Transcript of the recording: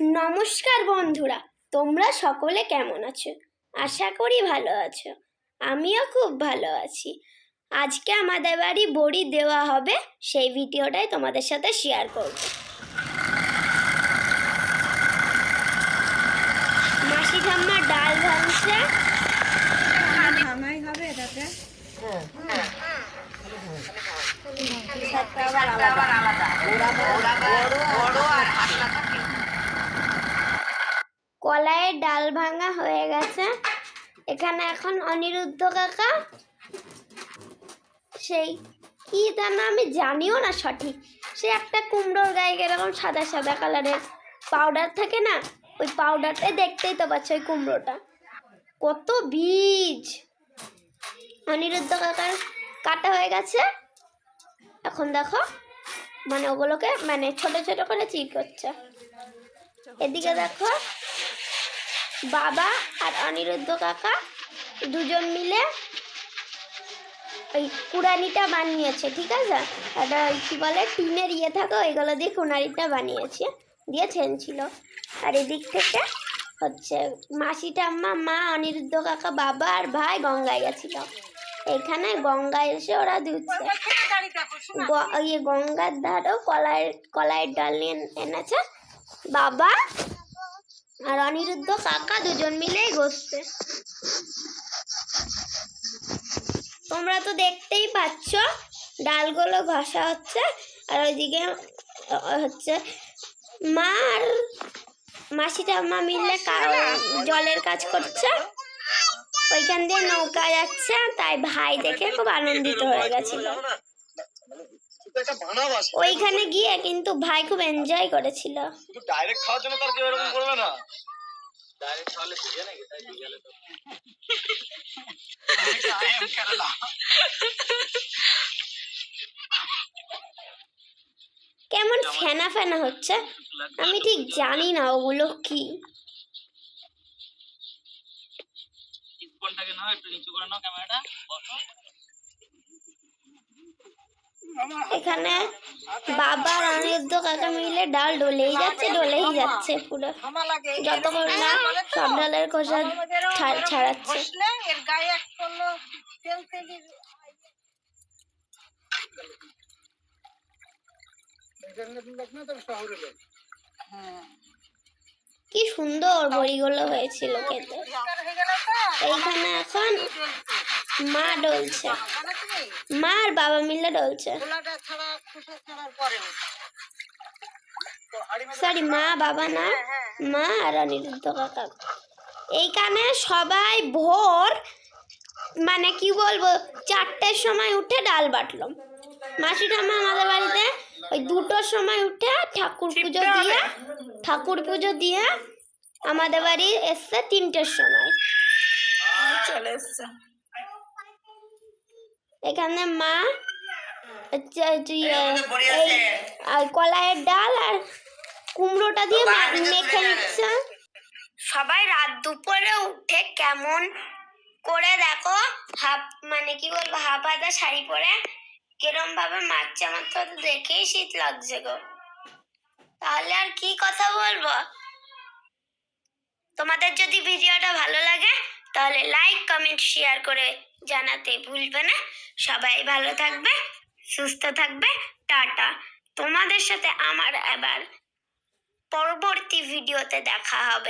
নমস্কার বন্ধুরা তোমরা সকলে কেমন আছো? আশা করি ভালো আছো। আমিও খুব ভালো আছি। আজকে আমাদের বাড়ি বড়ি দেওয়া হবে সেই ভিডিওটাই তোমাদের সাথে শেয়ার করব। মাসি ঠাম্মা ডাল ভাঙছে হবে এটাতে? কলাইয়ের ডাল ভাঙা হয়ে গেছে। এখানে এখন অনিরুদ্ধ কাকা। সেই কি তার না আমি জানিও না সঠিক। সে একটা কুমড়োর গায়ে এরকম সাদা সাদা কালারের পাউডার থাকে না, ওই পাউডারটাই দেখতেই তো পাচ্ছ ওই কুমড়োটা। কত বীজ! অনিরুদ্ধ কাকার কাটা হয়ে গেছে। এখন দেখো মানে ওগুলোকে মানে ছোট ছোট করে চির করছে এদিকে দেখো বাবা আর অনিরুদ্ধ কাকা দুজন মিলে ওই কুড়ানিটা বানিয়েছে, ঠিক আছে? একটা কী বলে, টিনের ইয়ে থাকে, ওইগুলো দিয়ে কুড়ানিটা বানিয়েছে। দিয়ে ছিল আর এদিক থেকে হচ্ছে মাসিটা ঠাম্মা, মা, অনিরুদ্ধ কাকা, বাবা আর ভাই গঙ্গায় গেছিল। এখানে গঙ্গায় এসে ওরা ধুচ্ছে ইয়ে গঙ্গার ধারেও কলাইয়ের কলাইয়ের ডাল নিয়ে এনেছে। বাবা আর অনিরুদ্ধ কাকা দুজন মিলেই ঘষছে তোমরা তো দেখতেই পাচ্ছ, ডালগুলো ঘষা হচ্ছে, আর ওইদিকে হচ্ছে মা আর মাসি ঠাম্মা মিললে জলের কাজ করছে। ওইখান দিয়ে নৌকা যাচ্ছে, তাই ভাই দেখে খুব আনন্দিত হয়ে গেছিল। ওইখানে গিয়ে কিন্তু ভাই খুব এনজয় করেছিল। ডাইরেক্ট খাওয়ার জন্য তার এরকম করবে কেমন ফেনা ফেনা হচ্ছে? আমি ঠিক জানি না ওগুলো কি। ফোনটাকে নাও একটু নিচু করে নাও ক্যামেরাটা। বসো। এখানে বাবা অনিরুদ্ধ কাকা মিলে ডাল ডলেই যাচ্ছে ডলেই যাচ্ছে পুরো। যতক্ষণ না সব ডালের খোসা ছাড়াচ্ছে। কি সুন্দর বড়িগুলো হয়েছিল খেতে। এইখানে এখন মা ডলছে। মা আর বাবা মিলে ডলছে। সরি মা বাবা না মা আর অনিরুদ্ধ কাকা। এইখানে সবাই ভোর মানে কি বলব চারটের সময় উঠে ডাল বাটলাম। মাসি ঠাম্মা আমাদের বাড়িতে ওই দুটোর সময় উঠে ঠাকুর পুজো দিয়ে ঠাকুর পুজো দিয়ে আমাদের বাড়ি এসছে তিনটের সময়। চলে এসছে। এখানে মা ইয়ে, আর কলাইয়ের ডাল আর কুমড়োটা দিয়ে মেখে নিচ্ছে। সবাই রাত দুপুরে উঠে কেমন করে দেখো হাফ মানে কি বলব হাফ হাতা শাড়ি পরে কিরম ভাবে মারছে আমার তো তো দেখেই শীত লাগছে গো। তাহলে আর কি কথা বলব? তোমাদের যদি ভিডিওটা ভালো লাগে তাহলে লাইক কমেন্ট শেয়ার করে জানাতে ভুলবে না। সবাই ভালো থাকবে, সুস্থ থাকবে। টাটা। তোমাদের সাথে আমার আবার পরবর্তী ভিডিওতে দেখা হবে।